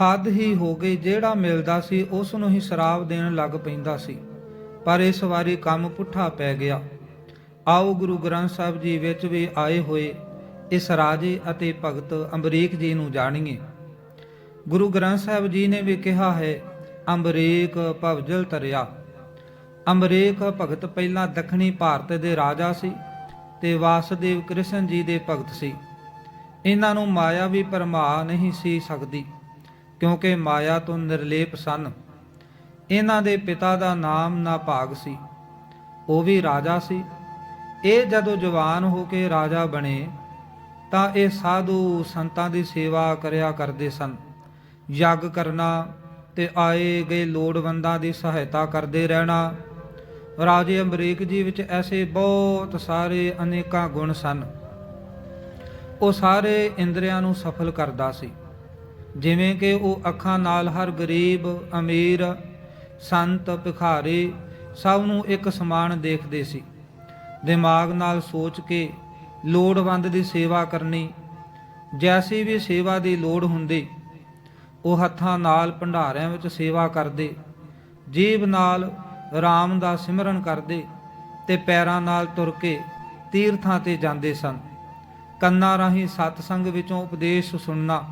ਹੱਦ ਹੀ ਹੋ ਗਈ ਜਿਹੜਾ ਮਿਲਦਾ ਸੀ ਉਸ ਨੂੰ ਹੀ ਸ਼ਰਾਬ ਦੇਣ ਲੱਗ ਪੈਂਦਾ ਸੀ। ਪਰ ਇਸ ਵਾਰੀ ਕੰਮ ਪੁੱਠਾ ਪੈ ਗਿਆ। ਆਓ ਗੁਰੂ ਗ੍ਰੰਥ ਸਾਹਿਬ ਜੀ ਵਿੱਚ ਵੀ ਆਏ ਹੋਏ ਇਸ ਰਾਜੇ ਅਤੇ ਭਗਤ ਅੰਬਰੀਕ ਜੀ ਨੂੰ ਜਾਣੀਏ। ਗੁਰੂ ਗ੍ਰੰਥ ਸਾਹਿਬ ਜੀ ਨੇ ਵੀ ਕਿਹਾ ਹੈ ਅੰਬਰੀਕ ਭਵਜਲ ਤਰਿਆ। ਅੰਬਰੀਕ ਭਗਤ ਪਹਿਲਾਂ ਦੱਖਣੀ ਭਾਰਤ ਦੇ ਰਾਜਾ ਸੀ ਤੇ ਵਾਸੁਦੇਵ ਕ੍ਰਿਸ਼ਨ ਜੀ ਦੇ ਭਗਤ ਸੀ। ਇਹਨਾਂ ਨੂੰ ਮਾਇਆ ਵੀ ਪਰਮਾ ਨਹੀਂ ਸੀ ਸਕਦੀ। ਕਿਉਂਕਿ ਮਾਇਆ ਤੋਂ ਨਿਰਲੇਪ ਸਨ। ਇਹਨਾਂ ਦੇ ਪਿਤਾ ਦਾ ਨਾਮ ਨਾਭਾਗ ਸੀ। ਉਹ ਵੀ ਰਾਜਾ ਸੀ। ਇਹ ਜਦੋਂ ਜਵਾਨ ਹੋ ਕੇ ਰਾਜਾ ਬਣੇ, ਤਾਂ ਇਹ ਸਾਧੂ ਸੰਤਾਂ ਦੀ ਸੇਵਾ ਕਰਿਆ ਕਰਦੇ ਸਨ। ਯੱਗ ਕਰਨਾ ਤੇ ਆਏ ਗਏ ਲੋੜਵੰਦਾਂ ਦੀ ਸਹਾਇਤਾ ਕਰਦੇ ਰਹਿਣਾ। ਰਾਜੇ ਅੰਬਰੀਕ ਜੀ ਵਿੱਚ ਐਸੇ ਬਹੁਤ ਸਾਰੇ ਅਨੇਕਾਂ ਗੁਣ ਸਨ। ਉਹ ਸਾਰੇ ਇੰਦਰੀਆਂ ਨੂੰ ਸਫਲ ਕਰਦਾ ਸੀ। ਜਿਵੇਂ ਕਿ ਉਹ ਅੱਖਾਂ ਨਾਲ ਹਰ ਗਰੀਬ, ਅਮੀਰ, ਸੰਤ, ਭਿਖਾਰੀ ਸਭ ਨੂੰ ਇੱਕ ਸਮਾਨ ਦੇਖਦੇ ਸੀ। ਦਿਮਾਗ ਨਾਲ ਸੋਚ ਕੇ ਲੋੜਵੰਦ ਦੀ ਸੇਵਾ ਕਰਨੀ, ਜੈਸੀ ਵੀ ਸੇਵਾ ਦੀ ਲੋੜ ਹੁੰਦੀ, ਉਹ ਹੱਥਾਂ ਨਾਲ ਭੰਡਾਰਿਆਂ ਵਿੱਚ ਸੇਵਾ ਕਰਦੇ ਜੀਬ ਨਾਲ ਰਾਮ ਦਾ ਸਿਮਰਨ ਕਰਦੇ ਤੇ ਪੈਰਾਂ ਨਾਲ ਤੁਰ ਕੇ ਤੀਰਥਾਂ ਤੇ ਜਾਂਦੇ ਸਨ। ਕੰਨਾਂ ਰਾਹੀਂ ਸਤਸੰਗ ਵਿੱਚੋਂ ਉਪਦੇਸ਼ ਸੁਣਨਾ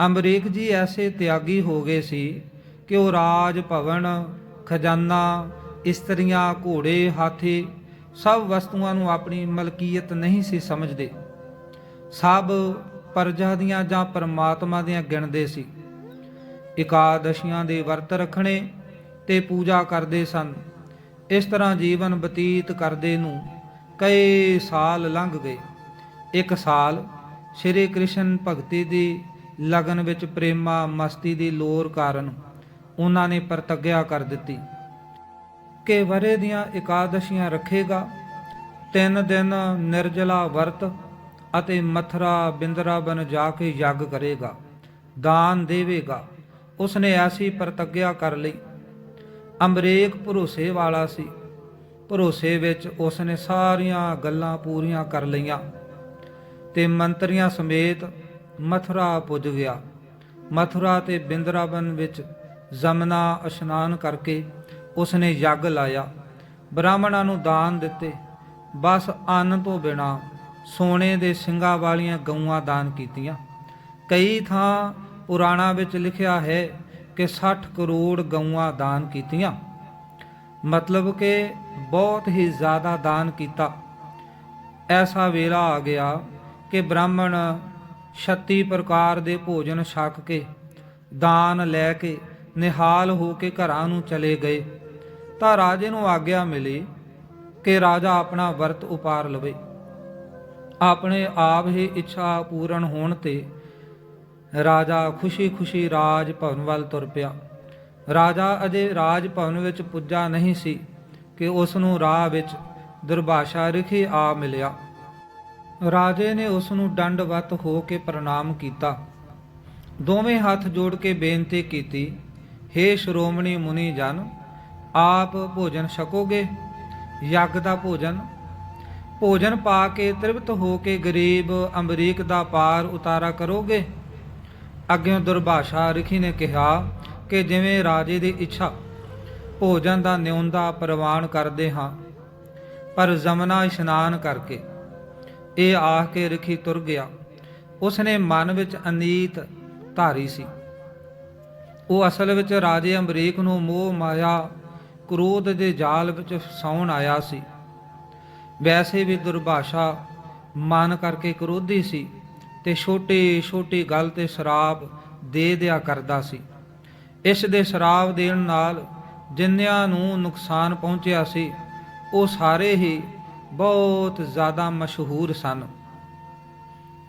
ਅੰਬਰੀਕ ਜੀ ਐਸੇ ਤਿਆਗੀ ਹੋ ਗਏ ਸੀ ਕਿ ਉਹ ਰਾਜ, ਭਵਨ, ਖਜ਼ਾਨਾ, ਇਸਤਰੀਆਂ, ਘੋੜੇ, ਹਾਥੀ ਸਭ ਵਸਤੂਆਂ ਨੂੰ ਆਪਣੀ ਮਲਕੀਅਤ ਨਹੀਂ ਸੀ ਸਮਝਦੇ। ਸਭ ਪਰਜਾ ਦੀਆਂ ਜਾਂ ਪਰਮਾਤਮਾ ਦੀਆਂ ਗਿਣਦੇ ਸੀ। ਇਕਾਦਸ਼ੀਆਂ ਦੇ ਵਰਤ ਰੱਖਣੇ ਤੇ ਪੂਜਾ ਕਰਦੇ ਸਨ। ਇਸ ਤਰ੍ਹਾਂ ਜੀਵਨ ਬਤੀਤ ਕਰਦੇ ਨੂੰ ਕਈ ਸਾਲ ਲੰਘ ਗਏ। ਇੱਕ ਸਾਲ ਸ਼੍ਰੀ ਕ੍ਰਿਸ਼ਨ ਭਗਤੀ ਦੀ ਲਗਨ ਵਿੱਚ ਪ੍ਰੇਮਾ ਮਸਤੀ ਦੀ ਲੋਰ ਕਾਰਨ ਉਹਨਾਂ ਨੇ ਪ੍ਰਤੱਗਿਆ ਕਰ ਦਿੱਤੀ। ਕਿ ਵਰੇ ਦੀਆਂ ਇਕਾਦਸ਼ੀਆਂ ਰੱਖੇਗਾ, ਤਿੰਨ ਦਿਨ ਨਿਰਜਲਾ ਵਰਤ ਅਤੇ ਮਥਰਾ ਬਿੰਦਰਾਬਨ ਜਾ ਕੇ ਯੱਗ ਕਰੇਗਾ, ਦਾਨ ਦੇਵੇਗਾ। ਉਸਨੇ ਐਸੀ ਪ੍ਰਤੱਗਿਆ ਕਰ ਲਈ। ਅੰਬਰੇਕ ਭਰੋਸੇ ਵਾਲਾ ਸੀ। ਭਰੋਸੇ ਵਿੱਚ ਉਸਨੇ ਸਾਰੀਆਂ ਗੱਲਾਂ ਪੂਰੀਆਂ ਕਰ ਲਈਆਂ ਤੇ ਮੰਤਰੀਆਂ ਸਮੇਤ ਮਥੁਰਾ ਪੁੱਜ ਗਿਆ ਮਥੁਰਾ ਤੇ ਬਿੰਦਰਾਵਨ ਵਿੱਚ ਜਮਨਾ ਇਸ਼ਨਾਨ ਕਰਕੇ ਉਸਨੇ ਯੱਗ ਲਾਇਆ। ਬ੍ਰਾਹਮਣਾਂ ਨੂੰ ਦਾਨ ਦਿੱਤੇ। ਬਸ ਅੰਨ ਤੋਂ ਬਿਨਾ ਸੋਨੇ ਦੇ ਸਿੰਘਾਂ ਵਾਲੀਆਂ ਗਊਆਂ ਦਾਨ ਕੀਤੀਆਂ। ਕਈ ਥਾਂ ਪੁਰਾਣਾ ਵਿੱਚ ਲਿਖਿਆ ਹੈ ਕਿ 60 ਕਰੋੜ ਗਊਆਂ ਦਾਨ ਕੀਤੀਆਂ। ਮਤਲਬ ਕਿ ਬਹੁਤ ਹੀ ਜ਼ਿਆਦਾ ਦਾਨ ਕੀਤਾ। ਐਸਾ ਵੇਲਾ ਆ ਗਿਆ ਕਿ ਬ੍ਰਾਹਮਣ 36 ਪ੍ਰਕਾਰ ਦੇ ਭੋਜਨ ਛਕ ਕੇ, ਦਾਨ ਲੈ ਕੇ, ਨਿਹਾਲ ਹੋ ਕੇ ਘਰਾਂ ਨੂੰ ਚਲੇ ਗਏ। ਤਾਂ ਰਾਜੇ ਨੂੰ ਆਗਿਆ ਮਿਲੀ ਕਿ ਰਾਜਾ ਆਪਣਾ ਵਰਤ ਉਪਾਰ ਲਵੇ। ਆਪਣੇ ਆਪ ਹੀ ਇੱਛਾ ਪੂਰਨ ਹੋਣ ਤੇ ਰਾਜਾ ਖੁਸ਼ੀ-ਖੁਸ਼ੀ ਰਾਜ ਭਵਨ ਵੱਲ ਤੁਰ ਪਿਆ। ਰਾਜਾ ਅਜੇ ਰਾਜ ਭਵਨ ਵਿੱਚ ਪੁੱਜਾ ਨਹੀਂ ਸੀ ਕਿ ਉਸ ਨੂੰ ਰਾਹ ਵਿੱਚ ਦੁਰਭਾਸ਼ਾ ਰਿਖੀ ਆ ਮਿਲਿਆ। ਰਾਜੇ ਨੇ ਉਸ ਨੂੰ ਦੰਡਵਤ ਹੋ ਕੇ ਪ੍ਰਣਾਮ ਕੀਤਾ। ਦੋਵੇਂ ਹੱਥ ਜੋੜ ਕੇ ਬੇਨਤੀ ਕੀਤੀ हे ਸ਼੍ਰੋਮਣੀ ਮੁਨੀ ਜਨ, ਆਪ ਭੋਜਨ ਛਕੋਗੇ? ਯੱਗ ਦਾ ਭੋਜਨ? ਭੋਜਨ ਪਾ ਕੇ ਤ੍ਰਿਪਤ ਹੋ ਕੇ ਗਰੀਬ ਅਮਰੀਕ ਦਾ ਪਾਰ ਉਤਾਰਾ ਕਰੋਗੇ? ਅੱਗੇ ਦੁਰਭਾਸ਼ਾ ਰਿਖੀ ਨੇ ਕਿਹਾ ਕਿ ਜਿਵੇਂ ਰਾਜੇ ਦੀ ਇੱਛਾ, ਭੋਜਨ ਦਾ ਨਿਉਂਦਾ ਪ੍ਰਵਾਨ ਕਰਦੇ ਹਾਂ, ਪਰ ਜਮਨਾ ਇਸ਼ਨਾਨ ਕਰਕੇ। ਇਹ ਆਖ ਕੇ ਰਖੀ ਤੁਰ ਗਿਆ। ਉਸਨੇ ਮਨ ਵਿੱਚ ਅਨੀਤ ਧਾਰੀ ਸੀ। ਉਹ ਅਸਲ ਵਿੱਚ ਰਾਜੇ ਅਮਰੀਕ ਨੂੰ ਮੋਹ ਮਾਇਆ, ਕ੍ਰੋਧ ਦੇ ਜਾਲ ਵਿੱਚ ਫਸਾਉਣ ਆਇਆ ਸੀ। ਵੈਸੇ ਵੀ ਦੁਰਭਾਸ਼ਾ ਮਨ ਕਰਕੇ ਕ੍ਰੋਧੀ ਸੀ ਤੇ ਛੋਟੀ ਛੋਟੀ ਗੱਲ ਤੇ ਸ਼ਰਾਬ ਦੇ ਦਿਆ ਕਰਦਾ ਸੀ। ਇਸ ਦੇ ਸ਼ਰਾਬ ਦੇਣ ਨਾਲ ਜਿੰਨਿਆਂ ਨੂੰ ਨੁਕਸਾਨ ਪਹੁੰਚਿਆ ਸੀ, ਉਹ ਸਾਰੇ ਹੀ ਬਹੁਤ ਜ਼ਿਆਦਾ ਮਸ਼ਹੂਰ ਸਨ।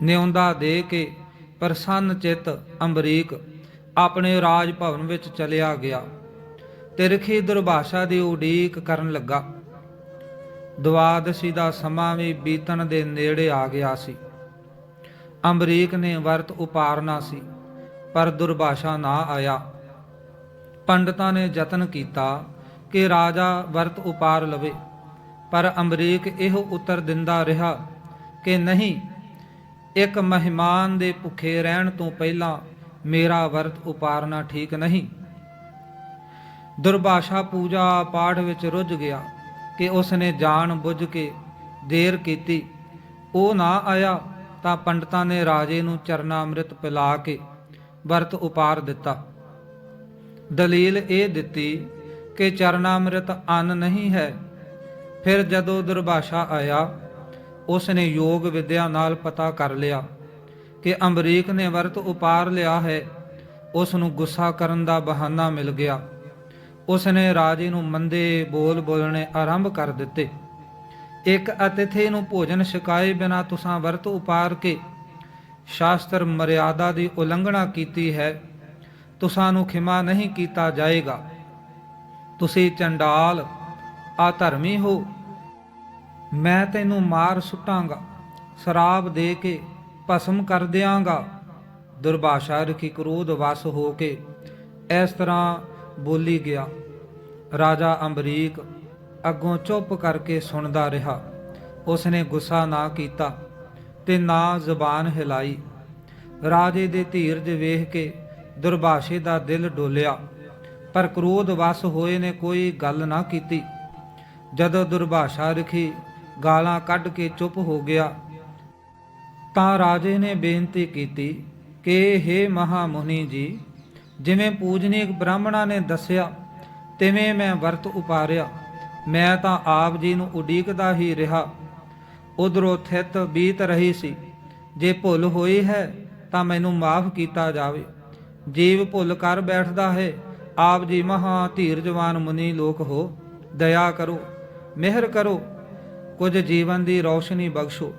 ਨਿਉਂਦਾ ਦੇ ਕੇ ਪ੍ਰਸੰਨ ਚਿੱਤ ਅੰਬਰੀਕ ਆਪਣੇ ਰਾਜ ਭਵਨ ਵਿੱਚ ਚਲਿਆ ਗਿਆ। ਤਿਰਖੀ ਦੁਰਭਾਸ਼ਾ ਦੀ ਉਡੀਕ ਕਰਨ ਲੱਗਾ। ਦਵਾਦਸ਼ੀ ਦਾ ਸਮਾਂ ਵੀ ਬੀਤਣ ਦੇ ਨੇੜੇ ਆ ਗਿਆ ਸੀ। ਅੰਬਰੀਕ ਨੇ ਵਰਤ ਉਪਾਰਨਾ ਸੀ, ਪਰ ਦੁਰਭਾਸ਼ਾ ਨਾ ਆਇਆ। ਪੰਡਤਾਂ ਨੇ ਯਤਨ ਕੀਤਾ ਕਿ ਰਾਜਾ ਵਰਤ ਉਪਾਰ ਲਵੇ। ਪਰ ਅਮਰੀਕ ਇਹੋ ਉੱਤਰ ਦਿੰਦਾ ਰਿਹਾ ਕਿ ਨਹੀਂ, ਇੱਕ ਮਹਿਮਾਨ ਦੇ ਭੁੱਖੇ ਰਹਿਣ ਤੋਂ ਪਹਿਲਾਂ ਮੇਰਾ ਵਰਤ ਉਪਾਰਨਾ ਠੀਕ ਨਹੀਂ। ਦੁਰਭਾਸ਼ਾ ਪੂਜਾ ਪਾਠ ਵਿੱਚ ਰੁੱਝ ਗਿਆ ਕਿ ਉਸਨੇ ਜਾਣ ਬੁੱਝ ਕੇ ਦੇਰ ਕੀਤੀ। ਉਹ ਨਾ ਆਇਆ ਤਾਂ ਪੰਡਤਾਂ ਨੇ ਰਾਜੇ ਨੂੰ ਚਰਨਾ ਅੰਮ੍ਰਿਤ ਪਿਲਾ ਕੇ ਵਰਤ ਉਪਾਰ ਦਿੱਤਾ। ਦਲੀਲ ਇਹ ਦਿੱਤੀ ਕਿ ਚਰਨਾ ਅੰਮ੍ਰਿਤ ਅੰਨ ਨਹੀਂ ਹੈ ਫਿਰ ਜਦੋਂ ਦੁਰਭਾਸ਼ਾ ਆਇਆ ਉਸ ਨੇ ਯੋਗ ਵਿਦਿਆ ਨਾਲ ਪਤਾ ਕਰ ਲਿਆ ਕਿ ਅੰਬਰੀਕ ਨੇ ਵਰਤ ਉਪਾਰ ਲਿਆ ਹੈ। ਉਸ ਨੂੰ ਗੁੱਸਾ ਕਰਨ ਦਾ ਬਹਾਨਾ ਮਿਲ ਗਿਆ। ਉਸ ਨੇ ਰਾਜੇ ਨੂੰ ਮੰਦੇ ਬੋਲ ਬੋਲਣੇ ਆਰੰਭ ਕਰ ਦਿੱਤੇ। ਇੱਕ ਅਤਿਥੀ ਨੂੰ ਭੋਜਨ ਛਕਾਏ ਬਿਨਾ ਤੁਸਾਂ ਵਰਤ ਉਪਾਰ ਕੇ ਸ਼ਾਸਤਰ ਮਰਿਆਦਾ ਦੀ ਉਲੰਘਣਾ ਕੀਤੀ ਹੈ, ਤੁਸਾਂ ਨੂੰ ਖਿਮਾ ਨਹੀਂ ਕੀਤਾ ਜਾਏਗਾ। ਤੁਸੀਂ ਚੰਡਾਲ ਆ ਧਰਮੀ ਹੋ। ਮੈਂ ਤੈਨੂੰ ਮਾਰ ਸੁੱਟਾਂਗਾ, ਸ਼ਰਾਬ ਦੇ ਕੇ ਭਸਮ ਕਰ ਦਿਆਂਗਾ। ਦੁਰਭਾਸ਼ਾ ਰਖੀ ਕ੍ਰੋਧ ਵਸ ਹੋ ਕੇ ਇਸ ਤਰ੍ਹਾਂ ਬੋਲੀ ਗਿਆ। ਰਾਜਾ ਅੰਬਰੀਕ ਅੱਗੋਂ ਚੁੱਪ ਕਰਕੇ ਸੁਣਦਾ ਰਿਹਾ। ਉਸਨੇ ਗੁੱਸਾ ਨਾ ਕੀਤਾ ਤੇ ਨਾ ਜ਼ਬਾਨ ਹਿਲਾਈ। ਰਾਜੇ ਦੇ ਧੀਰਜ ਵੇਖ ਕੇ ਦੁਰਭਾਸ਼ੇ ਦਾ ਦਿਲ ਡੋਲਿਆ, ਪਰ ਕ੍ਰੋਧ ਵਸ ਹੋਏ ਨੇ ਕੋਈ ਗੱਲ ਨਾ ਕੀਤੀ। ਜਦੋਂ ਦੁਰਭਾਸ਼ਾ ਰਖੀ ਗਾਲਾਂ ਕੱਢ ਕੇ ਚੁੱਪ ਹੋ ਗਿਆ। ਤਾਂ ਰਾਜੇ ਨੇ ਬੇਨਤੀ ਕੀਤੀ ਕਿ हे ਮਹਾਮੁਨੀ ਜੀ, ਜਿਵੇਂ ਪੂਜਨੀਕ ਬ੍ਰਾਹਮਣਾਂ ਨੇ ਦੱਸਿਆ, ਤਿਵੇਂ ਮੈਂ ਵਰਤ ਉਪਾਰਿਆ। ਮੈਂ ਤਾਂ ਆਪ ਜੀ ਨੂੰ ਉਡੀਕਦਾ ਹੀ ਰਿਹਾ। ਉਧਰੋਂ ਥਿਤ ਬੀਤ ਰਹੀ ਸੀ, ਜੇ ਭੁੱਲ ਹੋਈ ਹੈ ਤਾਂ ਮੈਨੂੰ ਮਾਫ ਕੀਤਾ ਜਾਵੇ। ਜੀਵ ਭੁੱਲ ਕਰ ਬੈਠਦਾ ਹੈ, ਆਪ ਜੀ ਮਹਾ ਧੀਰਜਵਾਨ ਮੁਨੀ ਲੋਕ ਹੋ, ਦਇਆ ਕਰੋ। ਮਿਹਰ ਕਰੋ। ਕੁਝ ਜੀਵਨ ਦੀ ਰੌਸ਼ਨੀ ਬਖਸ਼ੋ।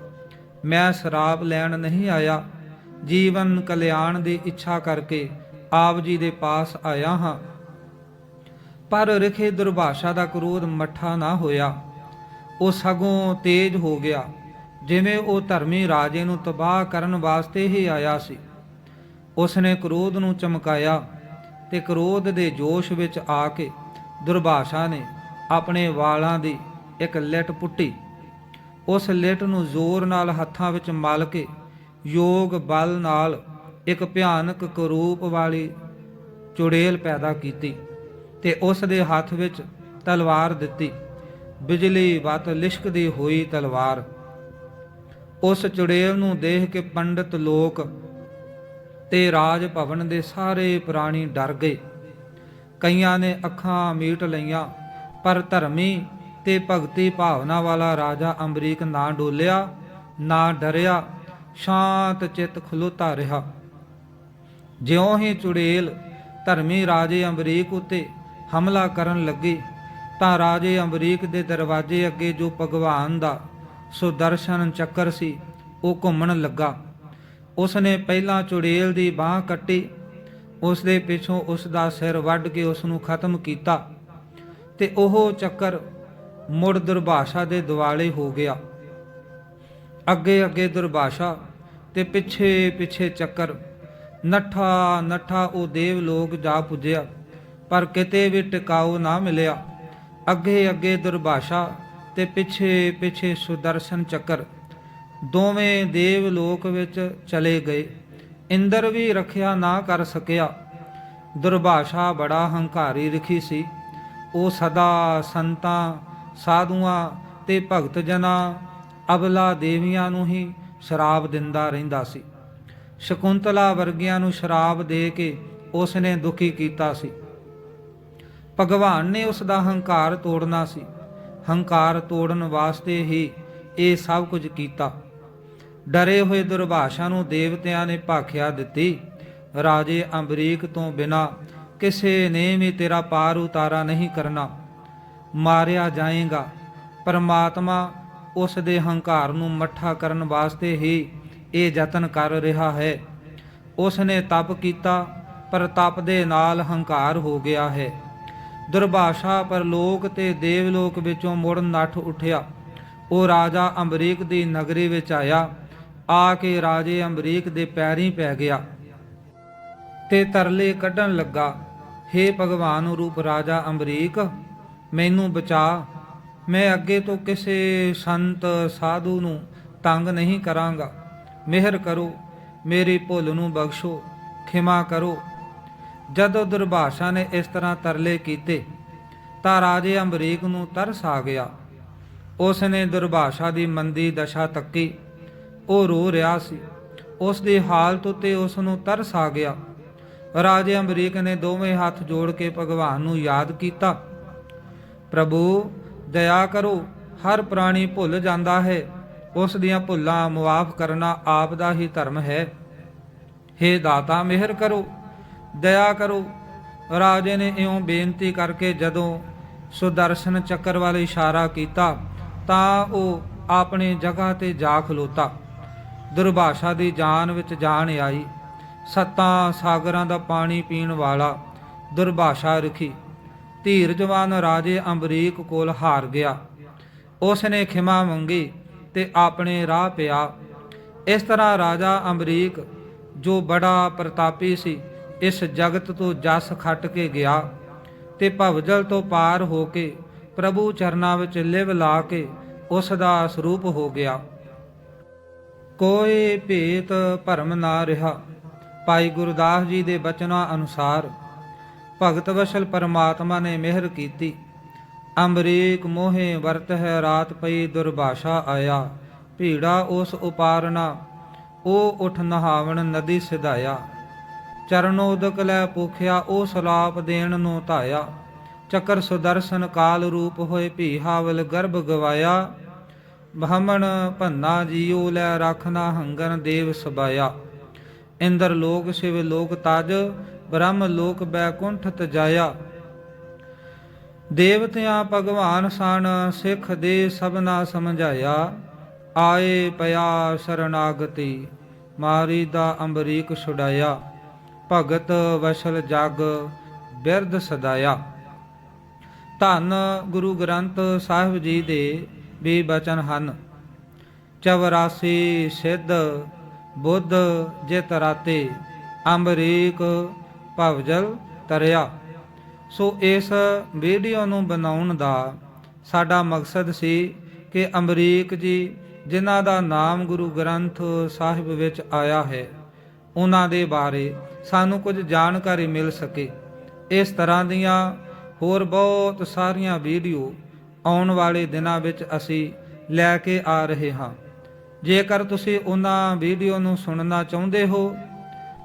ਮੈਂ ਸ਼ਰਾਬ ਲੈਣ ਨਹੀਂ ਆਇਆ। ਜੀਵਨ ਕਲਿਆਣ ਦੀ ਇੱਛਾ ਕਰਕੇ ਆਪ ਜੀ ਦੇ ਪਾਸ ਆਇਆ ਹਾਂ। ਪਰ ਰਖੇ ਦੁਰਭਾਸ਼ਾ ਦਾ ਕ੍ਰੋਧ ਮੱਠਾ ਨਾ ਹੋਇਆ। ਉਹ ਸਗੋਂ ਤੇਜ ਹੋ ਗਿਆ। ਜਿਵੇਂ ਉਹ ਧਰਮੀ ਰਾਜੇ ਨੂੰ ਤਬਾਹ ਕਰਨ ਵਾਸਤੇ ਹੀ ਆਇਆ ਸੀ। ਉਸ ਨੇ ਕ੍ਰੋਧ ਨੂੰ ਚਮਕਾਇਆ ਤੇ ਕ੍ਰੋਧ ਦੇ ਜੋਸ਼ ਵਿੱਚ ਆ ਕੇ ਦੁਰਭਾਸ਼ਾ ਨੇ ਆਪਣੇ ਵਾਲਾਂ ਦੀ ਇੱਕ ਲਿਟ ਪੁੱਟੀ। ਉਸ ਲਿਟ ਨੂੰ ਜ਼ੋਰ ਨਾਲ ਹੱਥਾਂ ਵਿੱਚ ਮਲ ਕੇ ਯੋਗ ਬਲ ਨਾਲ ਇੱਕ ਭਿਆਨਕ ਕਰੂਪ ਵਾਲੀ ਚੁੜੇਲ ਪੈਦਾ ਕੀਤੀ ਤੇ ਉਸ ਦੇ ਹੱਥ ਵਿੱਚ ਤਲਵਾਰ ਦਿੱਤੀ। ਬਿਜਲੀ ਵਤ ਲਿਸ਼ਕਦੀ ਹੋਈ ਤਲਵਾਰ। ਉਸ ਚੁੜੇਲ ਨੂੰ ਦੇਖ ਕੇ ਪੰਡਤ ਲੋਕ ਤੇ ਰਾਜ ਭਵਨ ਦੇ ਸਾਰੇ ਪ੍ਰਾਣੀ ਡਰ ਗਏ। ਕਈਆਂ ਨੇ ਅੱਖਾਂ ਮੀਟ ਲਈਆਂ ਪਰ ਧਰਮੀ ਤੇ ਭਗਤੀ ਭਾਵਨਾ ਵਾਲਾ ਰਾਜਾ ਅਮਰੀਕ ਨਾ ਡੋਲਿਆ, ਨਾ ਡਰਿਆ, ਸ਼ਾਂਤ ਚਿੱਤ ਖਲੋਤਾ ਰਿਹਾ। ਜਿਉਂ ਹੀ ਚੁੜੇਲ ਧਰਮੀ ਰਾਜੇ ਅਮਰੀਕ ਉਤੇ ਹਮਲਾ ਕਰਨ ਲੱਗੀ, ਤਾਂ ਰਾਜੇ ਅਮਰੀਕ ਦੇ ਦਰਵਾਜ਼ੇ ਅੱਗੇ ਜੋ ਭਗਵਾਨ ਦਾ ਸੁਦਰਸ਼ਨ ਚੱਕਰ ਸੀ, ਉਹ ਘੁੰਮਣ ਲੱਗਾ। ਉਸ ਨੇ ਪਹਿਲਾਂ ਚੁੜੇਲ ਦੀ ਬਾਹ ਕੱਟੀ ਉਸ ਦੇ ਪਿੱਛੋਂ ਉਸ ਦਾ ਸਿਰ ਵੱਢ ਕੇ ਉਸ ਨੂੰ ਖਤਮ ਕੀਤਾ। ਤੇ ਉਹ ਚੱਕਰ ਮੁੜ ਦੁਰਭਾਸ਼ਾ ਦੇ ਦਿਵਾਲੇ ਹੋ ਗਿਆ। ਅੱਗੇ ਅੱਗੇ ਦੁਰਭਾਸ਼ਾ ਤੇ ਪਿੱਛੇ ਪਿੱਛੇ ਚੱਕਰ। ਨੱਠਾ ਨੱਠਾ ਉਹ ਦੇਵ ਲੋਕ ਜਾ ਪੁੱਜਿਆ, ਪਰ ਕਿਤੇ ਵੀ ਟਿਕਾਉ ਨਾ ਮਿਲਿਆ। ਅੱਗੇ ਅੱਗੇ ਦੁਰਭਾਸ਼ਾ ਤੇ ਪਿੱਛੇ ਪਿੱਛੇ ਸੁਦਰਸ਼ਨ ਚੱਕਰ। ਦੋਵੇਂ ਦੇਵ ਲੋਕ ਵਿੱਚ ਚਲੇ ਗਏ। ਇੰਦਰ ਵੀ ਰੱਖਿਆ ਨਾ ਕਰ ਸਕਿਆ। ਦੁਰਭਾਸ਼ਾ ਬੜਾ ਹੰਕਾਰੀ ਰਖੀ ਸੀ। ਉਹ ਸਦਾ ਸੰਤਾਂ, ਸਾਧੂਆਂ ਤੇ ਭਗਤ ਜਨਾਂ ਅਬਲਾ ਦੇਵੀਆਂ ਨੂੰ ਹੀ ਸ਼ਰਾਬ ਦਿੰਦਾ ਰਹਿੰਦਾ ਸੀ। ਸ਼ਕੁੰਤਲਾ ਵਰਗਿਆਂ ਨੂੰ ਸ਼ਰਾਬ ਦੇ ਕੇ ਉਸ ਨੇ ਦੁਖੀ ਕੀਤਾ ਸੀ। ਭਗਵਾਨ ਨੇ ਉਸ ਦਾ ਹੰਕਾਰ ਤੋੜਨਾ ਸੀ। ਹੰਕਾਰ ਤੋੜਨ ਵਾਸਤੇ ਹੀ ਇਹ ਸਭ ਕੁਝ ਕੀਤਾ। ਡਰੇ ਹੋਏ ਦੁਰਭਾਸ਼ਾ ਨੂੰ ਦੇਵਤਿਆਂ ਨੇ ਭਾਖਿਆ ਦਿੱਤੀ। ਰਾਜੇ ਅੰਬਰੀਕ ਤੋਂ ਬਿਨਾ ਕਿਸੇ ਨੇ ਵੀ ਤੇਰਾ ਪਾਰ ਉਤਾਰਾ ਨਹੀਂ ਕਰਨਾ। ਮਾਰਿਆ ਜਾਏਗਾ। ਪਰਮਾਤਮਾ ਉਸ ਦੇ ਹੰਕਾਰ ਨੂੰ ਮੱਠਾ ਕਰਨ ਵਾਸਤੇ ਹੀ ਇਹ ਯਤਨ ਕਰ ਰਿਹਾ ਹੈ। ਉਸ ਨੇ ਤਪ ਕੀਤਾ, ਪਰ ਤਪ ਦੇ ਨਾਲ ਹੰਕਾਰ ਹੋ ਗਿਆ ਹੈ। ਦੁਰਭਾਸ਼ਾ ਪਰ ਲੋਕ ਤੇ ਦੇਵਲੋਕ ਵਿੱਚੋਂ ਮੁੜ ਨੱਠ ਉੱਠਿਆ। ਉਹ ਰਾਜਾ ਅੰਬਰੀਕ ਦੀ ਨਗਰੀ ਵਿੱਚ ਆਇਆ। ਆ ਕੇ ਰਾਜੇ ਅੰਬਰੀਕ ਦੇ ਪੈਰੀਂ ਪੈ ਗਿਆ ਤੇ ਤਰਲੇ ਕੱਢਣ ਲੱਗਾ। हे ਭਗਵਾਨ ਰੂਪ ਰਾਜਾ ਅੰਬਰੀਕ ਮੈਨੂੰ ਬਚਾ। ਮੈਂ ਅੱਗੇ ਤੋਂ ਕਿਸੇ ਸੰਤ, ਸਾਧੂ ਨੂੰ ਤੰਗ ਨਹੀਂ ਕਰਾਂਗਾ। ਮਿਹਰ ਕਰੋ, ਮੇਰੀ ਭੁੱਲ ਨੂੰ ਬਖਸ਼ੋ, ਖਿਮਾ ਕਰੋ। ਜਦੋਂ ਦੁਰਭਾਸ਼ਾ ਨੇ ਇਸ ਤਰ੍ਹਾਂ ਤਰਲੇ ਕੀਤੇ, ਤਾਂ ਰਾਜੇ ਅਮਰੀਕ ਨੂੰ ਤਰਸ ਆ ਗਿਆ। ਉਸ ਨੇ ਦੁਰਭਾਸ਼ਾ ਦੀ ਮੰਦੀ ਦਸ਼ਾ ਤੱਕੀ। ਉਹ ਰੋ ਰਿਹਾ ਸੀ। ਉਸ ਦੀ ਹਾਲਤ ਉਤੇ ਉਸ ਨੂੰ ਤਰਸ ਆ ਗਿਆ। ਰਾਜੇ ਅਮਰੀਕ ਨੇ ਦੋਵੇਂ ਹੱਥ ਜੋੜ ਕੇ ਭਗਵਾਨ ਨੂੰ ਯਾਦ ਕੀਤਾ। ਪ੍ਰਭੂ, ਦਇਆ ਕਰੋ, ਹਰ ਪ੍ਰਾਣੀ ਭੁੱਲ ਜਾਂਦਾ ਹੈ। ਉਸ ਦੀਆਂ ਭੁੱਲਾਂ ਮੁਆਫ ਕਰਨਾ ਆਪ ਦਾ ਹੀ ਧਰਮ ਹੈ। ਹੇ ਦਾਤਾ, ਮਿਹਰ ਕਰੋ, ਦਇਆ ਕਰੋ। ਰਾਜੇ ਨੇ ਇਉਂ ਬੇਨਤੀ ਕਰਕੇ ਜਦੋਂ ਸੁਦਰਸ਼ਨ ਚੱਕਰ ਵੱਲ ਇਸ਼ਾਰਾ ਕੀਤਾ, ਤਾਂ ਉਹ ਆਪਣੀ ਜਗ੍ਹਾ ਤੇ ਜਾ ਖਲੋਤਾ। ਦੁਰਭਾਸ਼ਾ ਦੀ ਜਾਨ ਵਿੱਚ ਜਾਨ ਆਈ। ਸੱਤਾਂ ਸਾਗਰਾਂ ਦਾ ਪਾਣੀ ਪੀਣ ਵਾਲਾ ਦੁਰਭਾਸ਼ਾ ਰਖੀ। ਧੀਰਜਵਾਨ ਰਾਜੇ ਅੰਬਰੀਕ ਕੋਲ ਹਾਰ ਗਿਆ। ਉਸ ਨੇ ਖਿਮਾ ਮੰਗੀ ਤੇ ਆਪਣੇ ਰਾਹ ਪਿਆ। ਇਸ ਤਰ੍ਹਾਂ ਰਾਜਾ ਅੰਬਰੀਕ, ਜੋ ਬੜਾ ਪ੍ਰਤਾਪੀ ਸੀ, ਇਸ ਜਗਤ ਤੋਂ ਜਸ ਖੱਟ ਕੇ ਗਿਆ ਤੇ ਭਵਜਲ ਤੋਂ ਪਾਰ ਹੋ ਕੇ ਪ੍ਰਭੂ ਚਰਨਾਂ ਵਿੱਚ ਲਿਵ ਲਾ ਕੇ ਉਸ ਦਾ ਸਰੂਪ ਹੋ ਗਿਆ। ਕੋਈ ਭੇਤ ਭਰਮ ਨਾ ਰਿਹਾ। ਭਾਈ ਗੁਰਦਾਸ ਜੀ ਦੇ ਬਚਨਾਂ ਅਨੁਸਾਰ ਭਗਤ ਵਸ਼ਲ ਪਰਮਾਤਮਾ ਨੇ ਮਿਹਰ ਕੀਤੀ। ਅੰਬਰੀਕ ਮੋਹੇ ਵਰਤ ਹੈ ਰਾਤ ਪਈ ਦੁਰਭਾਸ਼ਾ ਆਇਆ। ਭੀੜਾ ਉਸ ਉਪਾਰਨਾ, ਉਹ ਉਠ ਨਹਾਵਣ ਨਦੀ ਸਿਧਾਇਆ ਚਰਨੋਦਕ ਲੈ ਪੁਖਿਆ ਉਹ ਸਲਾਪ ਦੇਣ ਨੂੰ ਧਾਇਆ। ਚੱਕਰ ਸੁਦਰਸ਼ਨ ਕਾਲ ਰੂਪ ਹੋਏ ਭੀਹਾਵਲ ਗਰਭ ਗਵਾਇਆ। ਬ੍ਰਾਹਮਣ ਭੰਨਾ ਜੀਉ ਲੈ ਰੱਖਣਾ ਹੰਗਨ ਦੇਵ ਸਬਾਇਆ। ਇੰਦਰ ਲੋਕ ਸ਼ਿਵ ਲੋਕ ਤਜ, ਬ੍ਰਹਮ ਲੋਕ ਬੈਕੁੰਠ ਤਜਾਇਆ। ਦੇਵਤਿਆਂ ਭਗਵਾਨ ਸਣ ਸਿੱਖ ਦੇ ਸਭਨਾ ਸਮਝਾਇਆ। ਆਏ ਪਿਆ ਸਰਨਾਗਤੀ, ਮਾਰੀ ਦਾ ਅੰਬਰੀਕ ਛੁਡਾਇਆ। ਭਗਤ ਵਸ਼ਲ ਜਗ, ਬਿਰਧ ਸਦਾਇਆ। ਧੰਨ ਗੁਰੂ ਗ੍ਰੰਥ ਸਾਹਿਬ ਜੀ ਦੇ ਵੀ ਬਚਨ ਹਨ। 84 ਸਿੱਧ ਬੁੱਧ ਜਿਤ ਰਾਤੇ ਅੰਬਰੀਕ ਭਵਜਲ ਤਰਿਆ। ਸੋ ਇਸ ਵੀਡੀਓ ਨੂੰ ਬਣਾਉਣ ਦਾ ਸਾਡਾ ਮਕਸਦ ਸੀ ਕਿ ਅੰਬਰੀਕ ਜੀ, ਜਿਨ੍ਹਾਂ ਦਾ ਨਾਮ ਗੁਰੂ ਗ੍ਰੰਥ ਸਾਹਿਬ ਵਿੱਚ ਆਇਆ ਹੈ, ਉਹਨਾਂ ਦੇ ਬਾਰੇ ਸਾਨੂੰ ਕੁਝ ਜਾਣਕਾਰੀ ਮਿਲ ਸਕੇ। ਇਸ ਤਰ੍ਹਾਂ ਦੀਆਂ ਹੋਰ ਬਹੁਤ ਸਾਰੀਆਂ ਵੀਡੀਓ ਆਉਣ ਵਾਲੇ ਦਿਨਾਂ ਵਿੱਚ ਅਸੀਂ ਲੈ ਕੇ ਆ ਰਹੇ ਹਾਂ। ਜੇਕਰ ਤੁਸੀਂ ਉਹਨਾਂ ਵੀਡੀਓ ਨੂੰ ਸੁਣਨਾ ਚਾਹੁੰਦੇ ਹੋ,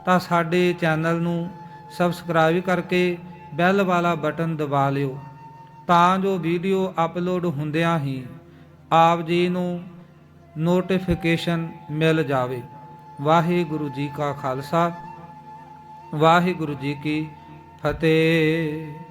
ਤਾਂ ਸਾਡੇ ਚੈਨਲ ਨੂੰ ਸਬਸਕ੍ਰਾਈਬ ਕਰਕੇ ਬੈਲ ਵਾਲਾ ਬਟਨ ਦਬਾ ਲਿਓ, ਤਾਂ ਜੋ ਵੀਡੀਓ ਅਪਲੋਡ ਹੁੰਦਿਆਂ ਹੀ ਆਪ ਜੀ ਨੂੰ ਨੋਟੀਫਿਕੇਸ਼ਨ ਮਿਲ ਜਾਵੇ। ਵਾਹਿਗੁਰੂ ਜੀ ਕਾ ਖਾਲਸਾ, ਵਾਹਿਗੁਰੂ ਜੀ ਕੀ ਫਤਿਹ।